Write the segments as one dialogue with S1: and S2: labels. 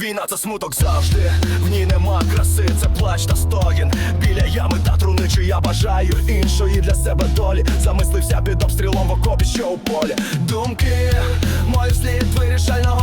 S1: Війна це смуток завжди, в ній нема краси, це плач та стогін. Біля ями та труни, чи я бажаю іншої для себе долі. Замислився під обстрілом в окопі, що у полі. Думки, мої слід вирішального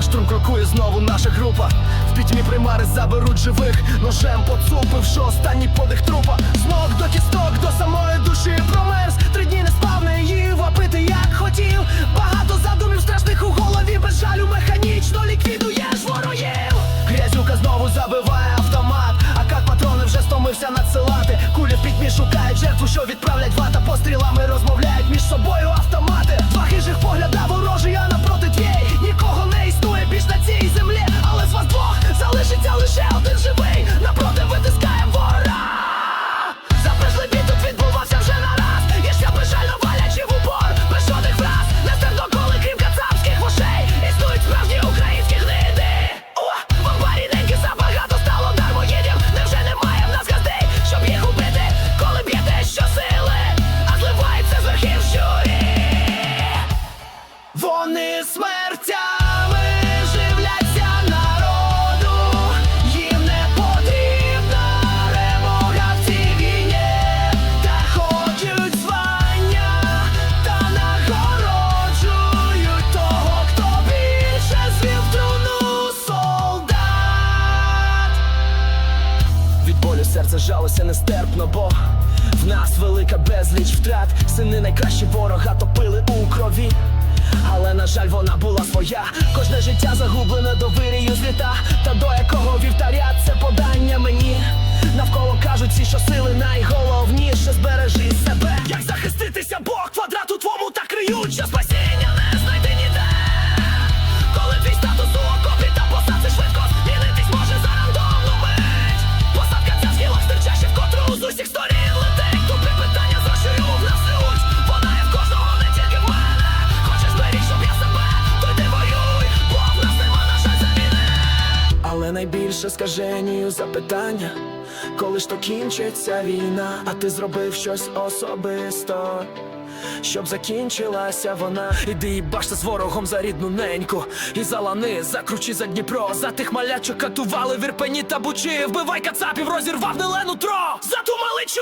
S1: На штурм крокує знову наша група. В пітьмі примари заберуть живих, ножем поцупивши останній подих трупа. Знов до кісток, до самої душі промерз. Три дні не спав, не їв, а пити як хотів. Багато задумів страшних у голові, без жалю механічно ліквідуєш ворогів. Грязюка знову забиває автомат, а как патрони вже стомився надсилати. Кулі в пітьмі шукають жертву, що відправлять вата пострілами, розмовляють між собою серце жалося нестерпно, бо в нас велика безліч втрат. Сини найкращі ворога топили у крові. Жаль, вона була своя. Кожне життя загублене довирію з літа. Та до якого вівтаря це подання мені. Найбільше скаженію запитання Коли ж то кінчиться війна, а ти зробив щось особисто щоб закінчилася вона. Іди і башся з ворогом за рідну неньку. І за лани, за кручі за Дніпро. За тих малячок катували в Ірпені та бучі. Вбивай кацапів, розірвав нелену тро. За ту маличу!